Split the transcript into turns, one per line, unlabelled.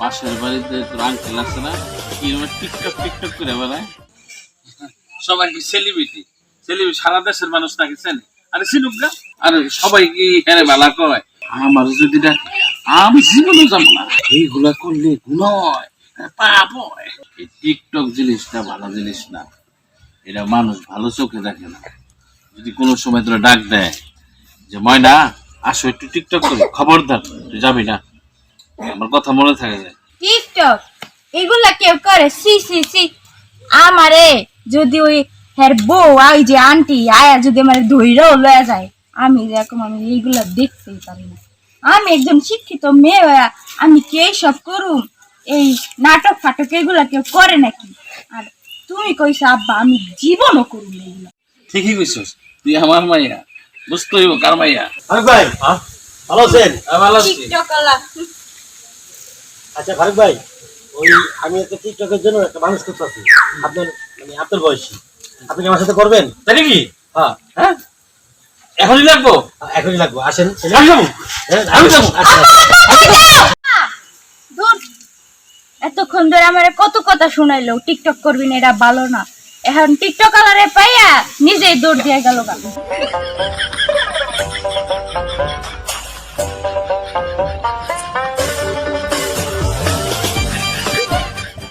পাশের বাড়িতে না? কি টিকটক টিকটক করে বেড়ায়? সবাই কি সেলিব্রিটি সেলিব্রিটি সারা দেশের মানুষ নাকি চেনে আরে না সবাই কি বেলা কয় আমার যদি আমি জীবনে যাব না। করলে গুণ হয়, পাপ এই টিকটক জিনিসটা ভালো জিনিস না। এটা মানুষ ভালো চোখে দেখে না। যদি কোনো সময় তোরা ডাক দেয় যে ময়না আসো একটু টিকটক করি। খবরদার তুই যাবি না? আমার কথা মনে থাকে যায়
টিকটক এগুলা কেউ করে? সি সি সি। আমারে যদি ওই হ্যার বউ আই যে আন্টি আয়া যদি আমার ধৈর্য লয়ে যায় আমি যেরকম আমি এইগুলা দেখতেই পারি না। আমি একজন শিক্ষিত মেয়ে হইয়া আমি কে সব করুম? এই নাটক ফাটক এগুলা কেউ করে নাকি? আর তুমি কইছো আব্বা আমি জীবনও করুম না
ঠিকই কইছিস তুই আমার মাইয়া। বুঝতে হইব কার
ফারুক ভাই ভালো আছেন?
আমি ভালো আছি।
আচ্ছা ফারুক ভাই ওই আমি একটা টিকটকের জন্য একটা মানুষ করতেছি আপনার মানে আপনার বয়সী। আপনি আমার সাথে করবেন?
তাই নাকি?
হ্যাঁ।
হ্যাঁ? এখনই লাগবো?
এখনই লাগবো। আসেন
আমি যাব?
হ্যাঁ,
আমি যাব।
এতক্ষণ ধরে আমার কত কথা শুনাইলো। টিকটক করবি না এটা ভালো না। এখন টিকটক আলারে পাইয়া নিজেই দৌড় দিয়ে গেল